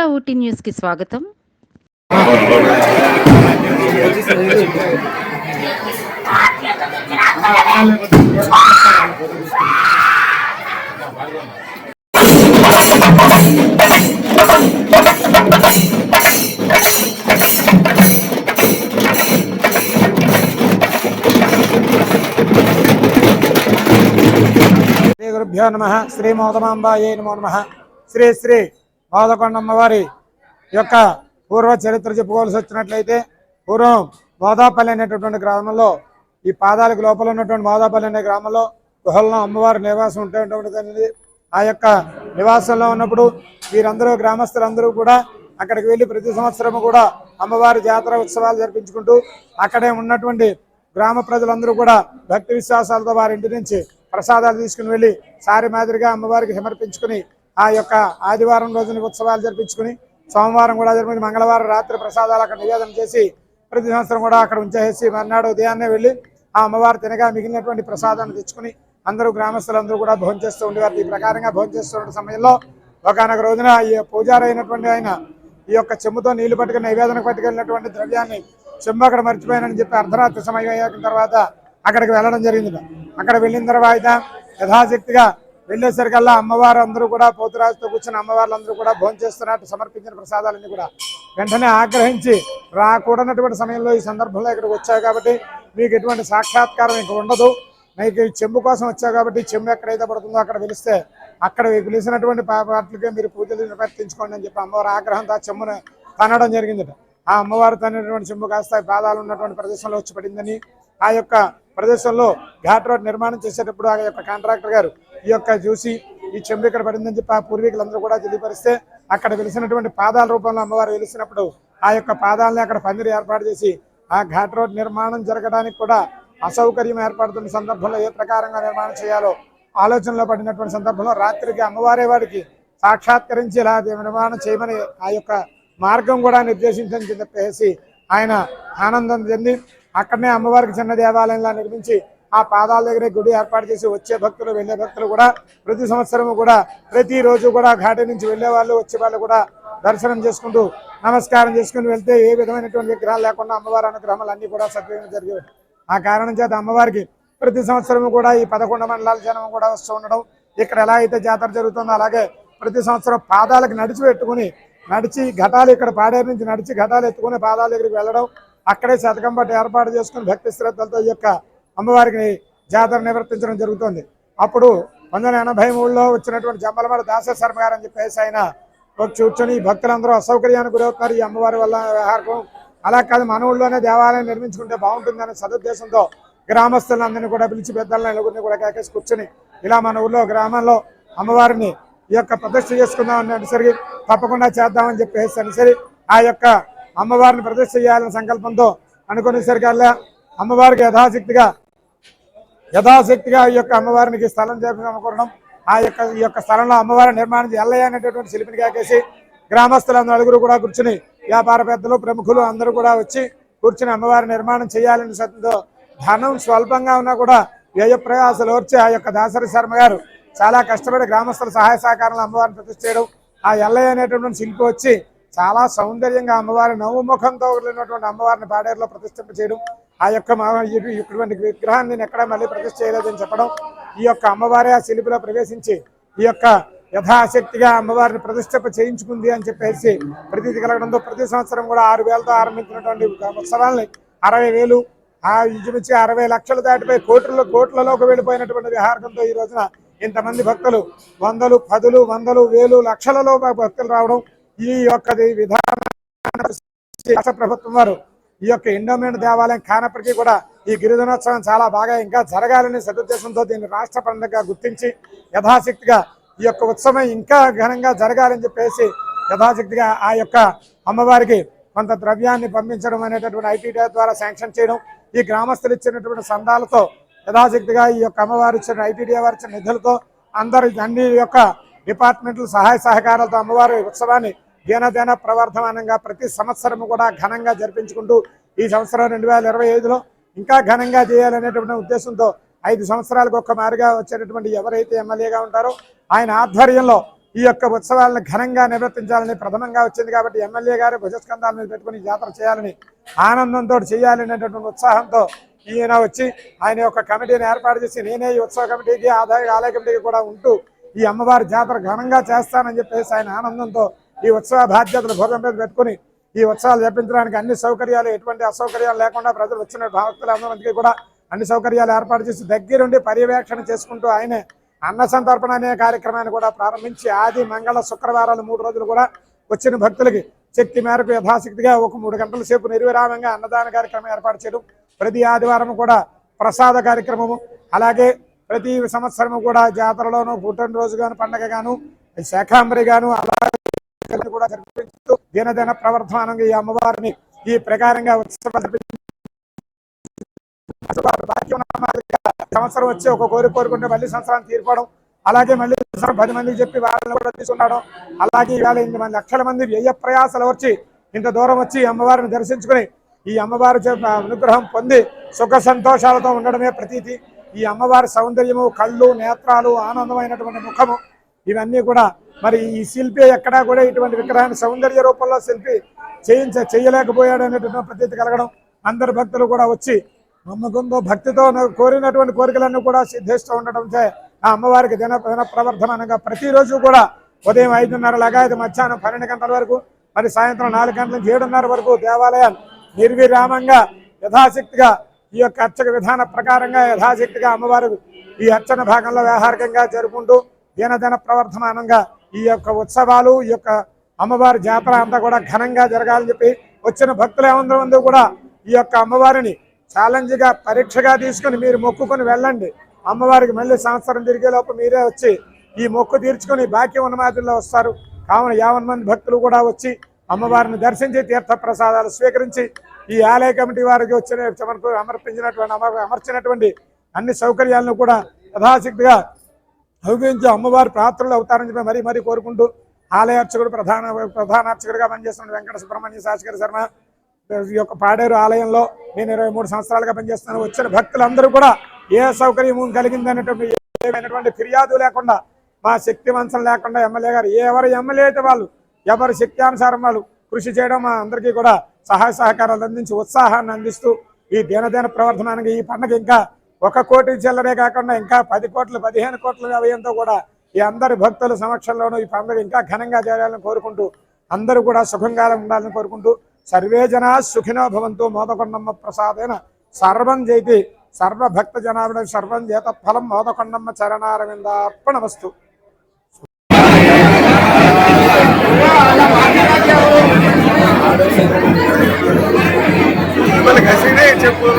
ఆంధ్ర ఊటీ న్యూస్కి స్వాగతం. శ్రీ గురుభ్యో నమ. శ్రీ మోదమాంబాయే నమో నమ. శ్రీ శ్రీ మోదకొండమ్మవారి యొక్క పూర్వ చరిత్ర చెప్పుకోవాల్సి వచ్చినట్లయితే పూర్వం మోదాపల్లి అనేటటువంటి గ్రామంలో ఈ పాదాలకు లోపల ఉన్నటువంటి మోదాపల్లి అనే గ్రామంలో గుహల్లో అమ్మవారి నివాసం ఉండేటువంటిది ఆ యొక్క నివాసంలో ఉన్నప్పుడు వీరందరూ గ్రామస్తులందరూ కూడా అక్కడికి వెళ్ళి ప్రతి సంవత్సరం కూడా అమ్మవారి జాతర ఉత్సవాలు జరిపించుకుంటూ అక్కడే ఉన్నటువంటి గ్రామ ప్రజలందరూ కూడా భక్తి విశ్వాసాలతో వారి ఇంటి నుంచి ప్రసాదాలు తీసుకుని వెళ్ళి సారి మాదిరిగా అమ్మవారికి సమర్పించుకుని ఆ యొక్క ఆదివారం రోజున ఉత్సవాలు జరిపించుకుని సోమవారం కూడా జరిపించి మంగళవారం రాత్రి ప్రసాదాలు అక్కడ నివేదన చేసి ప్రతి సంవత్సరం కూడా అక్కడ ఉంచేసి మర్నాడు ఉదయాన్నే వెళ్ళి ఆ అమ్మవారు తినగా మిగిలినటువంటి ప్రసాదాన్ని తెచ్చుకుని అందరూ గ్రామస్తులందరూ కూడా భోజనం చేస్తూ ఉండేవారు. ఈ ప్రకారంగా భోజనం చేస్తున్న సమయంలో ఒకనొక రోజున ఈ పూజారి అయినటువంటి ఆయన ఈ యొక్క చెమ్ముతో నీళ్ళు పట్టుకుని నైవేదనకు పట్టుకెళ్ళినటువంటి ద్రవ్యాన్ని చెమ్ము అక్కడ మర్చిపోయానని చెప్పి అర్ధరాత్రి సమయం అయ్యాక తర్వాత అక్కడికి వెళ్ళడం జరిగింది. అక్కడ వెళ్ళిన తర్వాత యథాశక్తిగా వెళ్ళేసరికల్లా అమ్మవారు అందరూ కూడా పోతురాజుతో కూర్చుని అమ్మవార్లందరూ కూడా భోంచేస్తున్నట్టు సమర్పించిన ప్రసాదాలన్నీ కూడా వెంటనే ఆగ్రహించి రాకూడనటువంటి సమయంలో ఈ సందర్భంలో ఇక్కడికి వచ్చావు కాబట్టి మీకు ఎటువంటి సాక్షాత్కారం ఇంక ఉండదు. మీకు చెంబు కోసం వచ్చావు కాబట్టి చెంబు ఎక్కడైతే పడుతుందో అక్కడ పిలిస్తే అక్కడ పిలిచినటువంటి పాటలకే మీరు పూజలు నిర్వర్తించుకోండి అని చెప్పి అమ్మవారి ఆగ్రహంతో ఆ చెంబును తనడం జరిగిందట. ఆ అమ్మవారు తనటువంటి చెంబు కాస్త ఈ పాదాలు ఉన్నటువంటి ప్రదేశంలో వచ్చి పడిందని ఆ యొక్క ప్రదేశంలో ఘాట్ రోడ్ నిర్మాణం చేసేటప్పుడు ఆ యొక్క కాంట్రాక్టర్ గారు ఈ యొక్క చూసి ఈ చెంబు ఇక్కడ పడిందని చెప్పి ఆ పూర్వీకులందరూ కూడా తెలియపరిస్తే అక్కడ వెలిసినటువంటి పాదాల రూపంలో అమ్మవారు వెలిసినప్పుడు ఆ యొక్క పాదాలని అక్కడ పందిరి ఏర్పాటు చేసి ఆ ఘాట్ రోడ్ నిర్మాణం జరగడానికి కూడా అసౌకర్యం ఏర్పడుతున్న సందర్భంలో ఏ ప్రకారంగా నిర్మాణం చేయాలో ఆలోచనలో పడినటువంటి సందర్భంలో రాత్రికి అమ్మవారే వాడికి సాక్షాత్కరించి ఇలా నిర్మాణం చేయమని ఆ యొక్క మార్గం కూడా నిర్దేశించని చెప్పేసి ఆయన ఆనందం చెంది అక్కడనే అమ్మవారికి చిన్న దేవాలయంలా నిర్మించి ఆ పాదాల దగ్గరే గుడి ఏర్పాటు చేసి వచ్చే భక్తులు వెళ్ళే భక్తులు కూడా ప్రతి సంవత్సరము కూడా ప్రతిరోజు కూడా ఘాటి నుంచి వెళ్ళే వాళ్ళు వచ్చే వాళ్ళు కూడా దర్శనం చేసుకుంటూ నమస్కారం చేసుకుని వెళ్తే ఏ విధమైనటువంటి విగ్రహాలు లేకుండా అమ్మవారి అనుగ్రహాలు అన్ని కూడా సక్రియంగా జరిగేవి ఆ కారణం చేత అమ్మవారికి ప్రతి సంవత్సరం కూడా ఈ పదకొండు మండలాల జనం కూడా వస్తూ ఉండడం ఇక్కడ ఎలా అయితే జాతర జరుగుతుందో అలాగే ప్రతి సంవత్సరం పాదాలకు నడిచి పెట్టుకుని నడిచి ఘటాలు ఇక్కడ పాడేరు నుంచి నడిచి ఘటాలు ఎత్తుకుని పాదాల దగ్గరికి వెళ్ళడం అక్కడే శతకం ఏర్పాటు చేసుకుని భక్తి శ్రద్ధలతో ఈ యొక్క అమ్మవారికి జాతర నిర్వర్తించడం జరుగుతుంది. అప్పుడు వందల ఎనభై మూడులో వచ్చినటువంటి జమ్మలమడ దాస శర్మ గారు అని చెప్పేసి ఆయన కూర్చొని భక్తులందరూ అసౌకర్యానికి గురవుతున్నారు. ఈ అమ్మవారి వల్ల వ్యవహారం అలా కాదు మన ఊళ్ళోనే దేవాలయం నిర్మించుకుంటే బాగుంటుందనే సదుద్దేశంతో గ్రామస్తులందరినీ కూడా పిలిచి పెద్దలను నలుగురిని కూడా కేకేసి కూర్చొని ఇలా మన ఊళ్ళో గ్రామంలో అమ్మవారిని ఈ యొక్క ప్రదర్శన చేసుకుందాం అనేసరికి తప్పకుండా చేద్దామని చెప్పేసి అనేసరి ఆ యొక్క అమ్మవారిని ప్రతిష్ట చేయాలనే సంకల్పంతో అనుకునేసరికల్లా అమ్మవారికి యథాశక్తిగా యథాశక్తిగా ఈ యొక్క అమ్మవారికి స్థలం చేపడం ఆ యొక్క ఈ యొక్క స్థలంలో అమ్మవారి నిర్మాణం ఎల్లయ్య అనేటటువంటి శిల్పిని కాకేసి గ్రామస్తులందరూ నలుగురు కూడా కూర్చుని వ్యాపార పెద్దలు ప్రముఖులు అందరూ కూడా వచ్చి కూర్చుని అమ్మవారి నిర్మాణం చేయాలని సత్యంతో ధనం స్వల్పంగా ఉన్నా కూడా వ్యయ ప్రయాసాలు ఓర్చి ఆ యొక్క దాసరి శర్మ గారు చాలా కష్టపడి గ్రామస్తుల సహాయ సహకారాలు అమ్మవారిని ప్రతిష్ట చేయడం ఆ ఎల్లయ్య అనేటటువంటి శిల్పి వచ్చి చాలా సౌందర్యంగా అమ్మవారి నవ్వుముఖంతో ఉన్నటువంటి అమ్మవారిని పాడేరులో ప్రతిష్ఠింప చేయడం ఆ యొక్క ఇటువంటి విగ్రహాన్ని నేను ఎక్కడ మళ్ళీ ప్రతిష్ఠ చేయలేదని చెప్పడం ఈ యొక్క అమ్మవారి ఆ శిల్పిలో ప్రవేశించి ఈ యొక్క యథాశక్తిగా అమ్మవారిని ప్రతిష్ఠప చేయించుకుంది అని చెప్పేసి ప్రతీతి కలగడంతో ప్రతి సంవత్సరం కూడా ఆరు వేలతో ఆరంభించినటువంటి ఉత్సవాలని అరవై వేలు ఆ ఇంచుమించి అరవై లక్షలు దాటిపోయి కోట్ల కోట్లలోకి వెళ్ళిపోయినటువంటి విహారకంతో ఈ రోజున ఇంతమంది భక్తులు వందలు పదులు వందలు వేలు లక్షలలో భక్తులు రావడం ఈ యొక్క విధానం రాష్ట్ర ప్రభుత్వం వారు ఈ యొక్క ఎండోమెంట్ దేవాలయం కానప్పటికీ కూడా ఈ గిరిజనోత్సవం చాలా బాగా ఇంకా జరగాలని సదుద్దేశంతో దీన్ని రాష్ట్ర పండుగగా గుర్తించి యథాశక్తిగా ఈ యొక్క ఉత్సవం ఇంకా ఘనంగా జరగాలని చెప్పేసి యథాశక్తిగా ఆ యొక్క అమ్మవారికి కొంత ద్రవ్యాన్ని పంపించడం అనేటటువంటి ఐటీడీ ద్వారా శాంక్షన్ చేయడం ఈ గ్రామస్తులు ఇచ్చినటువంటి సందాలతో యథాశక్తిగా ఈ యొక్క అమ్మవారు ఇచ్చిన ఐటీడీ వారు ఇచ్చిన నిధులతో అందరు అన్ని యొక్క డిపార్ట్మెంట్లు సహాయ సహకారాలతో అమ్మవారి ఉత్సవాన్ని దినదిన ప్రవర్ధమానంగా ప్రతి సంవత్సరం కూడా ఘనంగా జరిపించుకుంటూ ఈ సంవత్సరం రెండు వేల ఇరవై ఐదులో ఇంకా ఘనంగా చేయాలనేటువంటి ఉద్దేశంతో ఐదు సంవత్సరాలకు ఒక్క మారిగా వచ్చేటటువంటి ఎవరైతే ఎమ్మెల్యేగా ఉంటారో ఆయన ఆధ్వర్యంలో ఈ యొక్క ఉత్సవాలను ఘనంగా నిర్వర్తించాలని ప్రథమంగా వచ్చింది కాబట్టి ఎమ్మెల్యే గారు భుజస్కంధాల మీద పెట్టుకుని జాతర చేయాలని ఆనందంతో చేయాలనేటటువంటి ఉత్సాహంతో ఈయన వచ్చి ఆయన యొక్క కమిటీని ఏర్పాటు చేసి నేనే ఈ ఉత్సవ కమిటీకి ఆదాయ ఆలయ కమిటీకి కూడా ఉంటూ ఈ అమ్మవారి జాతర ఘనంగా చేస్తానని చెప్పేసి ఆయన ఆనందంతో ఈ ఉత్సవ బాధ్యతలు భుజం మీద పెట్టుకుని ఈ ఉత్సవాలు జరిపించడానికి అన్ని సౌకర్యాలు ఎటువంటి అసౌకర్యాలు లేకుండా ప్రజలు వచ్చిన భక్తులందరికీ కూడా అన్ని సౌకర్యాలు ఏర్పాటు చేసి దగ్గరుండి పర్యవేక్షణ చేసుకుంటూ ఆయనే అన్న సంతర్పణ అనే కార్యక్రమాన్ని కూడా ప్రారంభించి ఆది మంగళ శుక్రవారాలు మూడు రోజులు కూడా వచ్చిన భక్తులకి శక్తి మేరకు యథాశక్తిగా ఒక మూడు గంటల సేపు నిర్విరామంగా అన్నదాన కార్యక్రమం ఏర్పాటు చేయడం ప్రతి ఆదివారం కూడా ప్రసాద కార్యక్రమము అలాగే ప్రతి సంవత్సరము కూడా జాతరలోను పుట్టినరోజు గాను పండగ గాను శాఖాంబరి గాను అలాగే కూడా జరిపిస్తూ దినదిన ప్రవర్ధమానంగా ఈ అమ్మవారిని ఈ ప్రకారంగా ఉత్సవాలు సంవత్సరం వచ్చి ఒక కోరిక కోరుకుంటే మళ్ళీ సంవత్సరాన్ని తీర్పడం అలాగే మళ్ళీ పది మందికి చెప్పి వాళ్ళని కూడా తీసుకున్నాడం అలాగే ఇవాళ ఇన్ని మంది లక్షల మంది వ్యయ ప్రయాసాలు వచ్చి ఇంత దూరం వచ్చి ఈ అమ్మవారిని దర్శించుకుని ఈ అమ్మవారి చే- అనుగ్రహం పొంది సుఖ సంతోషాలతో ఉండడమే ప్రతీతి. ఈ అమ్మవారి సౌందర్యము కళ్ళు నేత్రాలు ఆనందమైనటువంటి ముఖము ఇవన్నీ కూడా మరి ఈ శిల్పి ఎక్కడా కూడా ఇటువంటి విగ్రహాన్ని సౌందర్య రూపంలో శిల్పి చేయించ చేయలేకపోయాడు అనేటువంటి ప్రతీతి కలగడం అందరు భక్తులు కూడా వచ్చి నమ్మకంతో భక్తితో కోరినటువంటి కోరికలన్నీ కూడా సిద్ధిస్తూ ఉండడం చే ఆ అమ్మవారికి దిన దిన ప్రవర్ధమానంగా ప్రతిరోజు కూడా ఉదయం ఐదున్నర లాగా ఇది మధ్యాహ్నం పన్నెండు గంటల వరకు మరి సాయంత్రం నాలుగు గంటల నుంచి ఏడున్నర వరకు దేవాలయాలు నిర్విరామంగా యథాశక్తిగా ఈ యొక్క అర్చక విధాన ప్రకారంగా యథాశక్తిగా అమ్మవారు ఈ అర్చన భాగంలో వ్యవహారికంగా జరుపుకుంటూ దినదిన ప్రవర్ధమానంగా ఈ యొక్క ఉత్సవాలు ఈ యొక్క అమ్మవారి జాతర అంతా కూడా ఘనంగా జరగాలని చెప్పి వచ్చిన భక్తులు ఏమందరూ కూడా ఈ యొక్క అమ్మవారిని ఛాలెంజ్గా పరీక్షగా తీసుకుని మీరు మొక్కుకొని వెళ్ళండి. అమ్మవారికి మళ్ళీ సంవత్సరం తిరిగే లోపు మీరే వచ్చి ఈ మొక్కు తీర్చుకొని బాకీ ఉన్న మాదిరిలో వస్తారు. కావున యావన్ మంది భక్తులు కూడా వచ్చి అమ్మవారిని దర్శించి తీర్థ ప్రసాదాలు స్వీకరించి ఈ ఆలయ కమిటీ వారికి వచ్చిన అమర్పించినటువంటి అమర్చినటువంటి అన్ని సౌకర్యాలను కూడా యథాశక్తిగా ఉపయోగించి అమ్మవారి ప్రార్థనలు అవుతారని చెప్పి మరీ మరీ కోరుకుంటూ ఆలయార్చకుడు ప్రధాన ప్రధాన అర్చకుడిగా పనిచేస్తున్న వెంకట సుబ్రహ్మణ్య శాస్త్రి శర్మ ఈ యొక్క పాడేరు ఆలయంలో నేను ఇరవై మూడు సంవత్సరాలుగా పనిచేస్తున్నాను. వచ్చిన భక్తులందరూ కూడా ఏ సౌకర్యం కలిగిందనేటువంటి ఏమైనటువంటి ఫిర్యాదు లేకుండా మా శక్తి వంచన లేకుండా ఎమ్మెల్యే గారు ఎవరు ఎమ్మెల్యే అయితే వాళ్ళు ఎవరి శక్త్యానుసారం వాళ్ళు కృషి చేయడం మా అందరికీ కూడా సహాయ సహకారాలు అందించి ఉత్సాహాన్ని అందిస్తూ ఈ దీనదేన ప్రవర్ధనానికి ఈ పండుగ ఇంకా ఒక కోటి చిల్లరే కాకుండా ఇంకా పది కోట్లు పదిహేను కోట్ల వ్యయంతో కూడా ఈ అందరి భక్తుల సమక్షంలోనూ ఈ పండుగ ఇంకా ఘనంగా చేరాలని కోరుకుంటూ అందరూ కూడా సుఖంగా ఉండాలని కోరుకుంటూ సర్వే జనా సుఖినో భవంతు మోదకొండమ్మ ప్రసాదేన సర్వం జైతి సర్వభక్త జనాభిడ సర్వం చేత ఫలం మోదకొండమ్మ చరణారవిందార్పణ వస్తు చెప్పు.